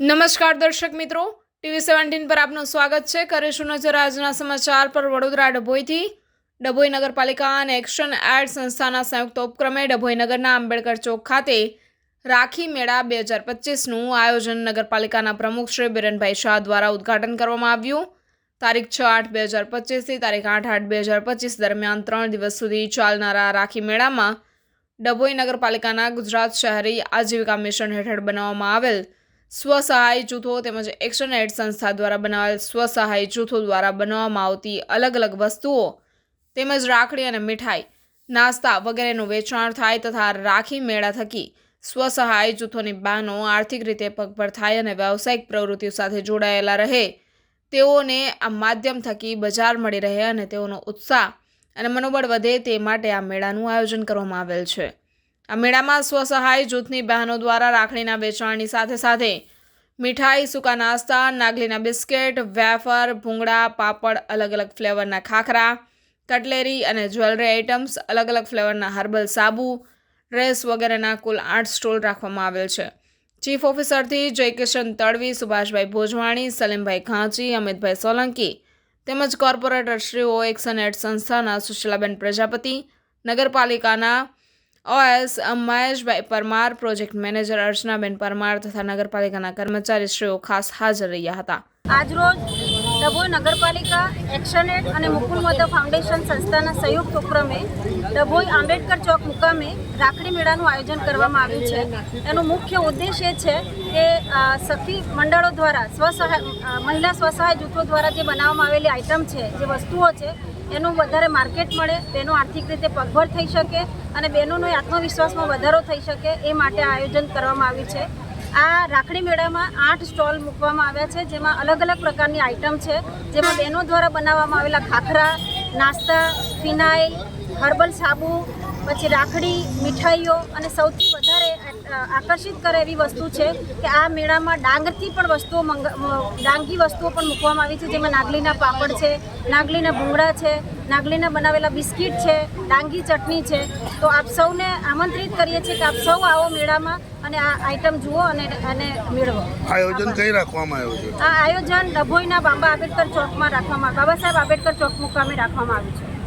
નમસ્કાર દર્શક મિત્રો. ટીવી સેવન્ટીન પર આપનું સ્વાગત છે. કરીશું નજર આજના સમાચાર પર વડોદરા ડભોઈથી. ડભોઈ નગરપાલિકા અને એક્શન એડ સંસ્થાના સંયુક્ત ઉપક્રમે ડભોઈ નગરના આંબેડકર ચોક ખાતે રાખી મેળા બે હજાર પચીસનું આયોજન નગરપાલિકાના પ્રમુખ શ્રી બિરનભાઈ શાહ દ્વારા ઉદ્ઘાટન કરવામાં આવ્યું. તારીખ છ આઠ બે હજાર પચીસથી તારીખ આઠ આઠ બે હજાર પચીસ દરમિયાન ત્રણ દિવસ સુધી ચાલનારા રાખી મેળામાં ડભોઈ નગરપાલિકાના ગુજરાત શહેરી આજીવિકા મિશન હેઠળ બનાવવામાં આવેલ સ્વસહાય જૂથો તેમજ એક્શન એડ સંસ્થા દ્વારા બનાવેલ સ્વસહાય જૂથો દ્વારા બનાવવામાં આવતી અલગ અલગ વસ્તુઓ તેમજ રાખડી અને મીઠાઈ, નાસ્તા વગેરેનું વેચાણ થાય તથા રાખી મેળા થકી સ્વસહાય જૂથોની બહેનો આર્થિક રીતે પગભર થાય અને વ્યાવસાયિક પ્રવૃત્તિઓ સાથે જોડાયેલા રહે. તેઓને આ માધ્યમ થકી બજાર મળી રહે અને તેઓનો ઉત્સાહ અને મનોબળ વધે તે માટે આ મેળાનું આયોજન કરવામાં આવેલ છે. આ મેળામાં સ્વસહાય જૂથની બહેનો દ્વારા રાખડીના વેચાણની સાથે સાથે મીઠાઈ, સૂકા નાસ્તા, નાગલીના બિસ્કેટ, વેફર, ભૂંગળા, પાપડ અલગ અલગ ફ્લેવરના ખાખરા, કટલેરી અને જ્વેલરી આઇટમ્સ અલગ અલગ ફ્લેવરના હર્બલ સાબુ, ડ્રેસ વગેરેના કુલ આઠ સ્ટોલ રાખવામાં આવેલ છે. ચીફ ઓફિસરથી જયકિશન તડવી, સુભાષભાઈ ભોજવાણી, સલીમભાઈ ખાંચી અમિતભાઈ સોલંકી તેમજ કોર્પોરેટરશ્રીઓ, એક્શન એડ સંસ્થાના સુશીલાબેન પ્રજાપતિ, નગરપાલિકાના OS Maheshbhai Parmar, project manager Archanaben Parmar તથા નગરપાલિકાના કર્મચારીશ્રીઓ ખાસ હાજર રહ્યા હતા. આજરોજ ડભોઈ નગરપાલિકા એક્શન એડ અને મુકુલ મધવ ફાઉન્ડેશન સંસ્થાના સંયુક્ત ઉપક્રમે ડભોઈ આંબેડકર ચોક મુકામે રાખડી મેળાનું આયોજન કરવામાં આવ્યું છે. એનો મુખ્ય ઉદ્દેશ એ છે કે સખી મંડળો દ્વારા સ્વસહાય મહિલા સ્વસહાય જૂથો દ્વારા જે બનાવવામાં આવેલી આઇટમ છે, જે વસ્તુઓ છે એનું વધારે માર્કેટ મળે બહેનો આર્થિક રીતે પગભર થઈ શકે અને બહેનોનો આત્મવિશ્વાસમાં વધારો થઈ શકે એ માટે આયોજન કરવામાં આવ્યું છે. આ રાખડી મેળામાં આઠ સ્ટોલ મૂકવામાં આવ્યા છે, જેમાં અલગ અલગ પ્રકારની આઇટમ છે, જેમાં બહેનો દ્વારા બનાવવામાં આવેલા ખાખરા, નાસ્તા, ફિનાઇલ, હર્બલ સાબુ પછી રાખડી મીઠાઈઓ અને સૌથી વધારે આકર્ષિત કરે એવી વસ્તુ છે કે આ મેળામાં ડાંગરથી પણ વસ્તુઓ ડાંગી વસ્તુઓ પણ મૂકવામાં આવી છે. જેમાં નાગલીના પાપડ છે નાગલીના ભૂંગળા છે નાગલીના બનાવેલા બિસ્કિટ છે ડાંગી ચટણી છે. તો આપ સૌને આમંત્રિત કરીએ છીએ કે આપ સૌ આવો મેળામાં અને આ આઈટમ જુઓ અને અને મેળવો. આયોજન કઈ રાખવામાં આવ્યું છે? આ આયોજન ડભોઈના બાબા આંબેડકર ચોકમાં રાખવામાં બાબા સાહેબ આંબેડકર ચોક મુકામે રાખવામાં આવ્યું છે.